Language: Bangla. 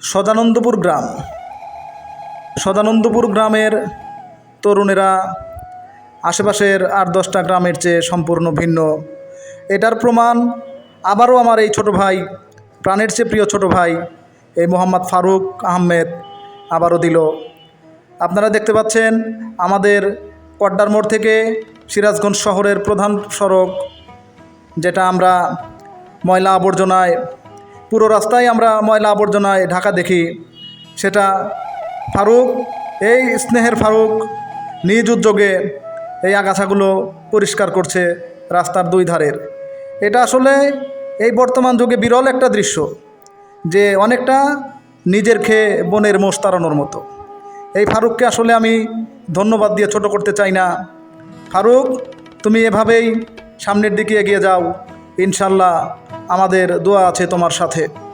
সদানন্দপুর গ্রাম। সদানন্দপুর গ্রামের তরুণেরা আশেপাশের আট দশটা গ্রামের চেয়ে সম্পূর্ণ ভিন্ন। এটার প্রমাণ আবারও আমার এই ছোট ভাই, প্রাণের চেয়ে প্রিয় ছোট ভাই, এই মোহাম্মদ ফারুক আহমেদ আবারও দিল। আপনারা দেখতে পাচ্ছেন আমাদের কড্ডার মোড় থেকে সিরাজগঞ্জ শহরের প্রধান সড়ক, যেটা আমরা ময়লা আবর্জনায় পুরো রাস্তায় আমরা ময়লা আবর্জনায় ঢাকা দেখি। সেটা ফারুক, এই স্নেহের ফারুক নিজ উদ্যোগে এই আগাছাগুলো পরিষ্কার করছে রাস্তার দুই ধারের। এটা আসলে এই বর্তমান যুগে বিরল একটা দৃশ্য, যে অনেকটা নিজের খেয়ে বনের মোষ তাড়ানোর মতো। এই ফারুককে আসলে আমি ধন্যবাদ দিয়ে ছোট করতে চাই না। ফারুক, তুমি এভাবেই সামনের দিকে এগিয়ে যাও। ইনশাল্লাহ আমাদের দোয়া আছে তোমার সাথে।